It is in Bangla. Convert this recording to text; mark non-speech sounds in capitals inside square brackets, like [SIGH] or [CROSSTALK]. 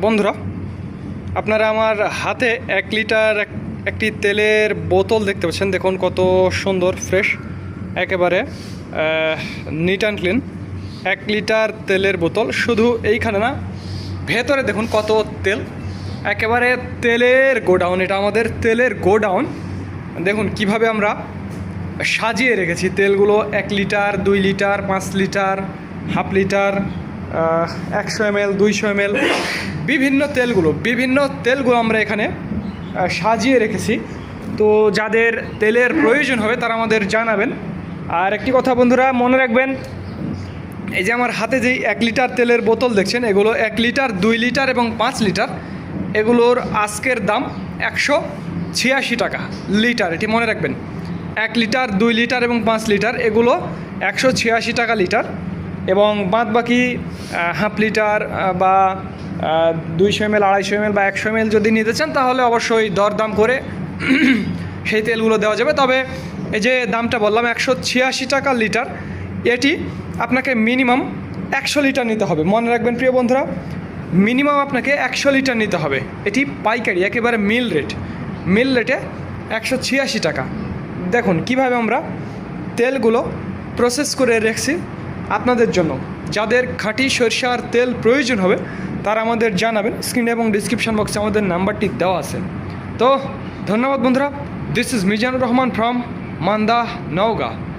বন্ধুরা, আপনারা আমার হাতে এক লিটার এক- একটি তেলের বোতল দেখতে পাচ্ছেন। দেখুন কত সুন্দর, ফ্রেশ, একেবারে নিট অ্যান্ড ক্লিন এক লিটার তেলের বোতল, শুধু এইখানে না, ভেতরে দেখুন কত তেল। একেবারে তেলের গোডাউন, এটা আমাদের তেলের গোডাউন। দেখুন কীভাবে আমরা সাজিয়ে রেখেছি তেলগুলো, এক লিটার, দুই লিটার, পাঁচ লিটার, হাফ লিটার। একশো এম এল দুইশো এম এল বিভিন্ন তেলগুলো বিভিন্ন তেলগুলো আমরা এখানে সাজিয়ে রেখেছি। তো যাদের তেলের প্রয়োজন হবে তারা আমাদের জানাবেন। আর একটি কথা বন্ধুরা, মনে রাখবেন, এই যে আমার হাতে যেই এক লিটার তেলের বোতল দেখছেন, এগুলো এক লিটার, দুই লিটার এবং পাঁচ লিটার, এগুলোর আজকের দাম একশো ছিয়াশি টাকা লিটার। এটি মনে রাখবেন, এক লিটার, দুই লিটার এবং পাঁচ লিটার, এগুলো একশো ছিয়াশি টাকা লিটার। এবং বাদ বাকি হাফ লিটার বা দুইশো এম এল আড়াইশো এম এল বা একশো এম এল যদি নিতে চান, তাহলে অবশ্যই দরদাম করে [CLEARS THROAT] সেই তেলগুলো দেওয়া যাবে। তবে এই যে দামটা বললাম, একশো ছিয়াশি টাকা লিটার, এটি আপনাকে মিনিমাম একশো লিটার নিতে হবে। মনে রাখবেন, প্রিয় বন্ধুরা, মিনিমাম আপনাকে একশো লিটার নিতে হবে। এটি পাইকারি, একেবারে মিল রেট। মিল রেটে একশো ছিয়াশি টাকা। দেখুন, কীভাবে আমরা তেলগুলো প্রসেস করে রেখেছি। আপনাদের জন্য। যাদের খাঁটি সরিষার তেল প্রয়োজন হবে, তারা আমাদের জানাবেন। স্ক্রিন এবং ডিসক্রিপশন বক্সে আমাদের নাম্বারটি দেওয়া আছে। তো, ধন্যবাদ বন্ধুরা। This is Mizanur Rahman from Manda, Naogaon.